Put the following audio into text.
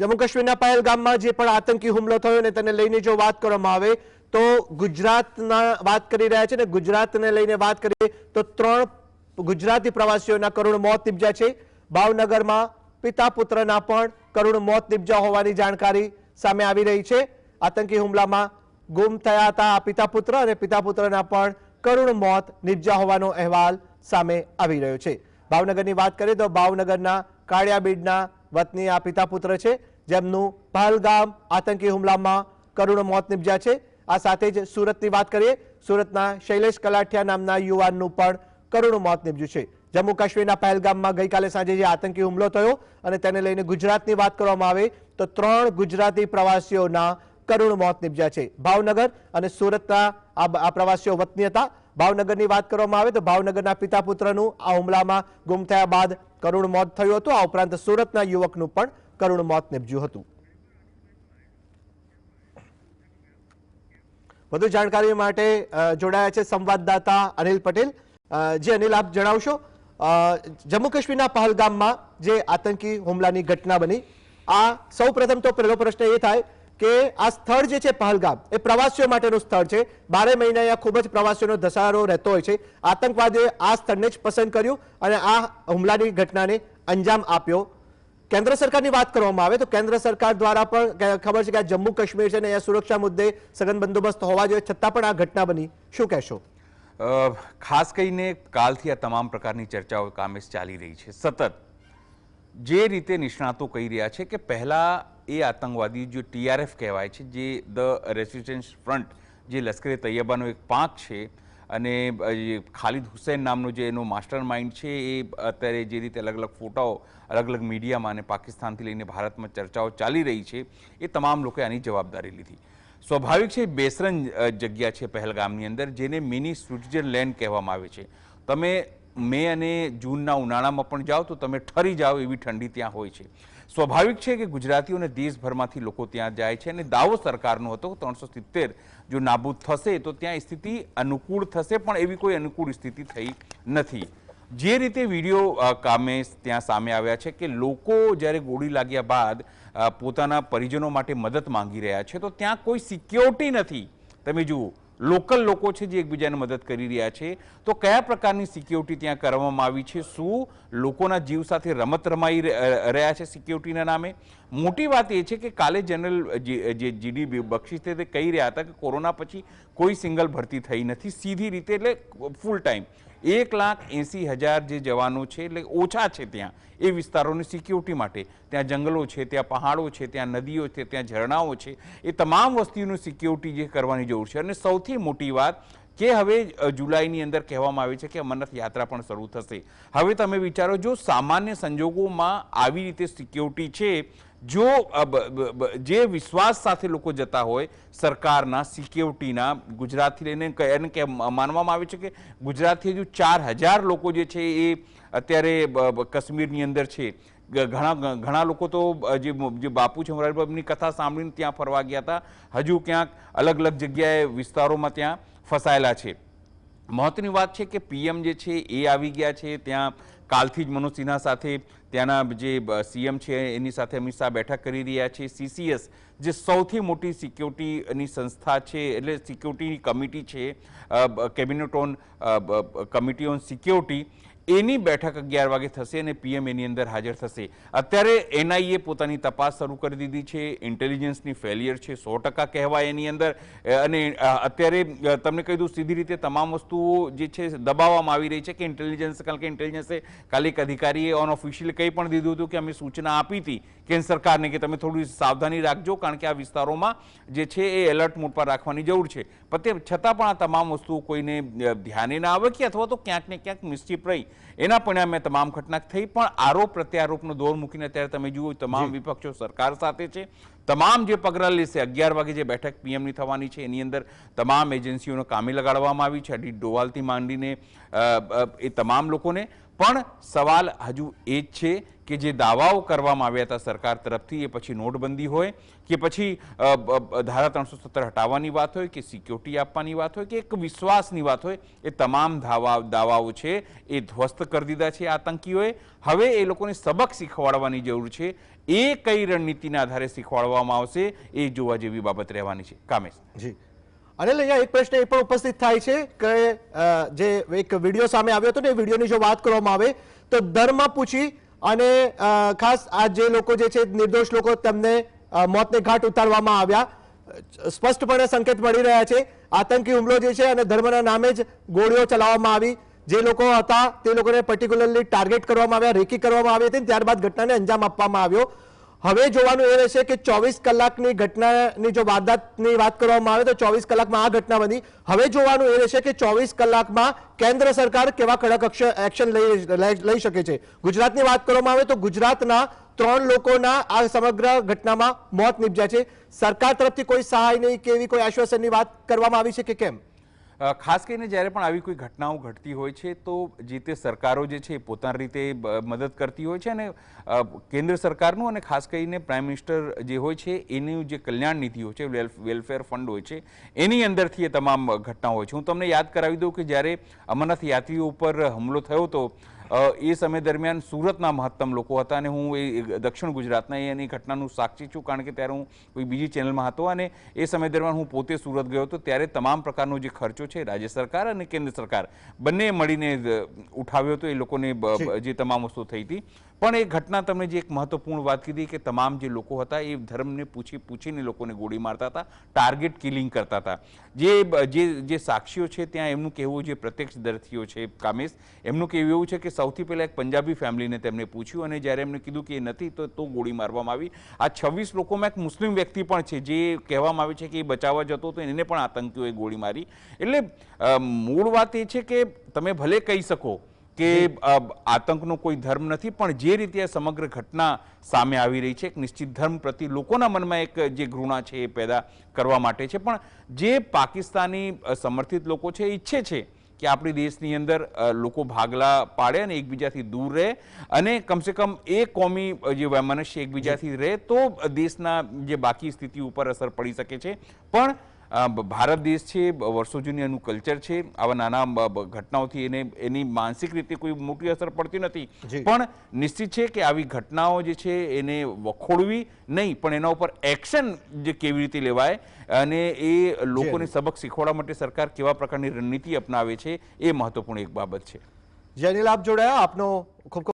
જમ્મુ કાશ્મીરના પહેલગામમાં જે પણ આતંકી હુમલો થયો ને તેને લઈને જો વાત કરવામાં આવે તો ગુજરાતના વાત કરી રહ્યા છે ને ગુજરાતને લઈને વાત કરીએ તો ત્રણ ગુજરાતી પ્રવાસીઓના કરુણ મોત નિપજ્યા છે. ભાવનગરમાં પિતા પુત્રના પણ કરુણ મોત નિપજ્યા હોવાની જાણકારી સામે આવી રહી છે. આતંકી હુમલામાં ગુમ થયા હતા આ પિતા પુત્ર અને પિતા પુત્રના પણ કરુણ મોત નિપજ્યા હોવાનો અહેવાલ સામે આવી રહ્યો છે. ભાવનગરની વાત કરીએ તો ભાવનગરના કાળિયાબીડના વતની આ પિતા પુત્ર છે. જેમનું પહલગામ આતંકી હુમલામાં કરુણ મોત નિપજ્યા છે. આ સાથે જ સુરતની વાત કરીએ, સુરતના શૈલેષ કલાઠિયા નામના યુવાનનું પણ કરુણ મોત નિપજ્યું છે. જમ્મુ કાશ્મીરના પહેલગામમાં ગઈકાલે સાંજે જે આતંકી હુમલો થયો અને તેને લઈને ગુજરાતની વાત કરવામાં આવે, તો ત્રણ ગુજરાતી પ્રવાસીઓના કરુણ મોત નિપજ્યા છે. ભાવનગર અને સુરતના આ પ્રવાસીઓ વતની હતા. ભાવનગરની વાત કરવામાં આવે, તો ભાવનગરના પિતા પુત્રનું આ હુમલામાં ગુમ થયા બાદ કરુણ મોત થયું હતું. આ ઉપરાંત સુરતના યુવકનું પણ કરુણ મોત નિપજ્યું હતું. વધુ જાણકારી માટે જોડાયા છે સંવાદદાતા અનિલ પટેલ. જી અનિલ, આપ જણાવશો? જમ્મુ કાશ્મીરના પહલગામમાં જે આતંકી હુમલાની ઘટના બની, આ સૌ પ્રથમ તો પહેલો પ્રશ્ન એ થાય કે આ સ્થળ જે છે પહલગામ, એ પ્રવાસીઓ માટેનું સ્થળ છે. બારે મહિના અહીંયા ખૂબ જ પ્રવાસીઓનો ધસારો રહેતો હોય છે. આતંકવાદીઓએ આ સ્થળને જ પસંદ કર્યું અને આ હુમલાની ઘટનાને અંજામ આપ્યો. કેન્દ્ર સરકારની વાત કરવામાં આવે તો કેન્દ્ર સરકાર દ્વારા પણ ખબર છે કે જમ્મુ કાશ્મીર છે અને અહીંયા સુરક્ષા મુદ્દે સઘન બંદોબસ્ત હોવા જોઈએ, છતાં પણ આ ઘટના બની. શું કહેશો? ખાસ કરીને કાલથી આ તમામ પ્રકારની ચર્ચાઓ કામે ચાલી રહી છે. સતત જે રીતે નિષ્ણાતો કહી રહ્યા છે કે પહેલાં એ આતંકવાદી જે ટીઆરએફ કહેવાય છે, જે ધ રેસિસ્ટન્સ ફ્રન્ટ, જે લશ્કરે તૈયબાનો એક પાંખ છે અને ખાલિદ હુસૈન નામનો જે એનો માસ્ટર માઇન્ડ છે, એ અત્યારે જે રીતે અલગ અલગ ફોટાઓ અલગ અલગ મીડિયામાં અને પાકિસ્તાનથી લઈને ભારતમાં ચર્ચાઓ ચાલી રહી છે, એ તમામ લોકોએ આની જવાબદારી લીધી. સ્વાભાવિક છે, બેસરન જગ્યા છે પહેલગામની અંદર, જેને મિની સ્વિટ્ઝરલેન્ડ કહેવામાં આવે છે. તમે મે અને જૂનના ઉનાળામાં પણ જાઓ, તો તમે ઠરી જાઓ એવી ઠંડી ત્યાં હોય છે. સ્વાભાવિક છે કે ગુજરાતીઓને દેશભરમાંથી લોકો ત્યાં જાય છે અને દાવો સરકારનો હતો ત્રણસો સિત્તેર જો નાબૂદ થશે તો ત્યાં સ્થિતિ અનુકૂળ થશે, પણ એવી કોઈ અનુકૂળ સ્થિતિ થઈ નથી. જે રીતે વીડિયો કામે ત્યાં સામે આવ્યા છે કે લોકો જ્યારે ગોળી લાગ્યા બાદ પોતાના પરિજનો માટે મદદ માંગી રહ્યા છે, તો ત્યાં કોઈ સિક્યોરિટી નથી. તમે જુઓ લોકલ લોકો છે જે એકબીજાને મદદ કરી રહ્યા છે. તો કયા પ્રકારની સિક્યોરિટી ત્યાં કરવામાં આવી છે? શું લોકોના જીવ સાથે રમત રમાઈ રહ્યા છે સિક્યોરિટીના નામે? મોટી વાત એ છે કે કાલે જનરલ જે જીડી બક્ષી તે કહી રહ્યા હતા કે કોરોના પછી કોઈ સિંગલ ભરતી થઈ નથી. સીધી રીતે એટલે ફૂલ ટાઈમ એક લાખ એંસી હજાર જે જવાનો છે, એટલે ઓછા છે ત્યાં, એ વિસ્તારોની સિક્યોરિટી માટે. ત્યાં જંગલો છે, ત્યાં પહાડો છે, ત્યાં નદીઓ છે, ત્યાં ઝરણાઓ છે, એ તમામ વસ્તુઓની સિક્યોરિટી જે કરવાની જરૂર છે. અને સૌથી મોટી વાત કે હવે જુલાઈની અંદર કહેવામાં આવે છે કે અમરનાથ યાત્રા પણ શરૂ થશે. હવે તમે વિચારો, જો સામાન્ય સંજોગોમાં આવી રીતે સિક્યોરિટી છે જો જે વિશ્વાસ સાથે લોકો જતા હોય, સરકારના, સિક્યોરિટીના, ગુજરાતથી લઈને એને કે માનવામાં આવે છે કે ગુજરાતથી હજુ ચાર હજાર લોકો જે છે એ અત્યારે કાશ્મીરની અંદર છે. ઘણા ઘણા લોકો તો જે જે બાપુ છે મોરારીબાબુની કથા સાંભળીને ત્યાં ફરવા ગયા હતા. હજુ ક્યાંક અલગ અલગ જગ્યાએ વિસ્તારોમાં ત્યાં ફસાયેલા છે. મહત્વની વાત છે કે પીએમ જે છે એ આવી ગયા છે. ત્યાં કાલથી જ મનોજ સિન્હા સાથે ત્યાંના જે સીએમ છે એની સાથે અમિત શાહ બેઠક કરી રહ્યા છે. સીસીએસ જે સૌથી મોટી સિક્યોરિટીની સંસ્થા છે, એટલે સિક્યોરિટીની કમિટી છે cabinet on committee on security એની બેઠક અગિયાર વાગે થશે અને પીએમ એની અંદર હાજર થશે. અત્યારે એનઆઈએ પોતાની તપાસ શરૂ કરી દીધી છે. ઇન્ટેલિજન્સની ફેલિયર છે. સો ટકા કહેવાય એની અંદર. અને અત્યારે તમને કહી દઉં, સીધી રીતે તમામ વસ્તુઓ જે છે દબાવવામાં આવી રહી છે કે ઇન્ટેલિજન્સ, કારણ કે ઇન્ટેલિજન્સે કાલે એક અધિકારીએ ઓન ઓફિશિયલી કંઈ પણ દીધું હતું કે અમે સૂચના આપી હતી કેન્દ્ર સરકારને કે તમે થોડી સાવધાની રાખજો, કારણ કે આ વિસ્તારોમાં જે છે એ એલર્ટ મોડ પર રાખવાની જરૂર છે. પણ તે છતાં પણ આ તમામ વસ્તુઓ કોઈને ધ્યાને ના આવે કે અથવા તો ક્યાંક ને ક્યાંક મિસ્ચીફ રહી એના પરિણામે તમામ ઘટના થઈ પણ આરોપ પ્રત્યારોપનો દોર મૂકીને અત્યારે તમે જુઓ તમામ વિપક્ષો સરકાર સાથે છે. તમામ જે પગલાં લેશે અગિયાર વાગે જે બેઠક પીએમની થવાની છે, એની અંદર તમામ એજન્સીઓને કામે લગાડવામાં આવી છે. અડી ડોવાલથી માંડીને એ તમામ લોકોને. પણ સવાલ હજુ એ જ છે કે જે દાવાઓ કરવામાં આવ્યા હતા સરકાર તરફથી, એ પછી નોટબંધી હોય કે પછી ધારા ત્રણસો સત્તર હટાવવાની વાત હોય કે સિક્યોરિટી આપવાની વાત હોય કે એક વિશ્વાસની વાત હોય, એ તમામ ધાવા, દાવાઓ છે, એ ધ્વસ્ત કરી દીધા છે આતંકીઓએ. હવે એ લોકોને સબક શીખવાડવાની જરૂર છે. એ કઈ રણનીતિના આધારે શીખવાડવામાં આવશે, એ જોવા જેવી બાબત રહેવાની છે. કામેશ. જી. અને અહીંયા એક પ્રશ્ન એ પણ ઉપસ્થિત થાય છે કે જે એક વીડિયો સામે આવ્યો હતો ને, એ વિડીયોની જો વાત કરવામાં આવે, તો ધર્મ પૂછી અને ખાસ આ જે લોકો જે છે, નિર્દોષ લોકો તેમને મોતને ઘાટ ઉતારવામાં આવ્યા. સ્પષ્ટપણે સંકેત મળી રહ્યા છે, આતંકી હુમલો જે છે અને ધર્મના નામે જ ગોળીઓ ચલાવવામાં આવી. જે લોકો હતા, તે લોકોને પર્ટિક્યુલરલી ટાર્ગેટ કરવામાં આવ્યા, રેકી કરવામાં આવી હતી ત્યારબાદ ઘટનાને અંજામ આપવામાં આવ્યો. હવે જોવાનું એ રહેશે કે ચોવીસ કલાકની ઘટનાની જો વારદાતની વાત કરવામાં આવે તો ચોવીસ કલાકમાં આ ઘટના બની. હવે જોવાનું એ રહેશે કે ચોવીસ કલાકમાં કેન્દ્ર સરકાર કેવા કડક એક્શન લઈ શકે છે. ગુજરાતની વાત કરવામાં આવે તો ગુજરાતના ત્રણ લોકોના આ સમગ્ર ઘટનામાં મોત નીપજ્યા છે. સરકાર તરફથી કોઈ સહાય નહીં કે એવી કોઈ આશ્વાસનની વાત કરવામાં આવી છે કે કેમ? ખાસ કરીને જ્યારે પણ આવી કોઈ ઘટનાઓ ઘટતી હોય છે, તો જે તે સરકારો જે છે એ પોતાની રીતે મદદ કરતી હોય છે અને કેન્દ્ર સરકારનું અને ખાસ કરીને પ્રાઇમ મિનિસ્ટર જે હોય છે, એની જે કલ્યાણ નીતિ હોય છે વેલફેર ફંડ હોય છે, એની અંદરથી એ તમામ ઘટનાઓ હોય છે. હું તમને યાદ કરાવી દઉં કે જ્યારે અમરનાથ યાત્રીઓ ઉપર હુમલો થયો હતો એ સમય દરમિયાન સુરતના મહત્તમ લોકો હતા અને હું એ દક્ષિણ ગુજરાતના એની ઘટનાનું સાક્ષી છું કારણ કે ત્યારે હું કોઈ બીજી ચેનલમાં હતો અને એ સમય દરમિયાન હું પોતે સુરત ગયો હતો. ત્યારે તમામ પ્રકારનો જે ખર્ચો છે રાજ્ય સરકાર અને કેન્દ્ર સરકાર બંને મળીને ઉઠાવ્યો હતો. એ લોકોને જે તમામ વસ્તુ થઈ હતી. પણ એ ઘટના તમને જે એક મહત્વપૂર્ણ વાત કીધી કે તમામ જે લોકો હતા એ ધર્મને પૂછી પૂછીને લોકોને ગોળી મારતા હતા ટાર્ગેટ કિલિંગ કરતા હતા. જે જે જે સાક્ષીઓ છે ત્યાં એમનું કહેવું જે પ્રત્યક્ષદર્શીઓ છે, કામેશ, એમનું કહેવું એવું છે કે સૌથી પહેલાં એક પંજાબી ફેમિલીને તેમને પૂછ્યું અને જ્યારે એમને કીધું કે એ નથી તો તો ગોળી મારવામાં આવી. આ છવ્વીસ લોકોમાં એક મુસ્લિમ વ્યક્તિ પણ છે જે કહેવામાં આવે છે કે એ બચાવવા જતો હતો, એને પણ આતંકીઓએ ગોળી મારી. એટલે મૂળ વાત એ છે કે તમે ભલે કહી શકો કે આતંકનો કોઈ ધર્મ નથી, પણ જે રીતે આ સમગ્ર ઘટના સામે આવી રહી છે, એક નિશ્ચિત ધર્મ પ્રતિ લોકોના મનમાં એક, જે ઘૃણા છે એ પેદા કરવા માટે છે. પણ જે પાકિસ્તાની સમર્થિત લોકો છે ઈચ્છે છે કે આપણી દેશની અંદર લોકો ભાગલા પાડે અને એકબીજાથી દૂર રહે. અને કમસે કમ એ કોમી જે મનુષ્ય એકબીજાથી રહે, તો દેશના જે બાકી સ્થિતિ ઉપર અસર પડી શકે છે. પણ ભારત દેશ છે વર્ષો જૂની એનું કલ્ચર છે. આવા નાના ઘટનાઓથી એને એની માનસિક રીતે કોઈ મોટી અસર પડતી નથી. પણ નિશ્ચિત છે કે આવી ઘટનાઓ જે છે એને વખોડવી નહીં પણ એના ઉપર એક્શન જે કેવી રીતે લેવાય અને એ લોકોને સબક શીખવાડવા માટે સરકાર કેવા પ્રકારની રણનીતિ અપનાવે છે એ મહત્વપૂર્ણ એક બાબત છે. જેનિલ આપ જોડાયા આપનો ખૂબ ખૂબ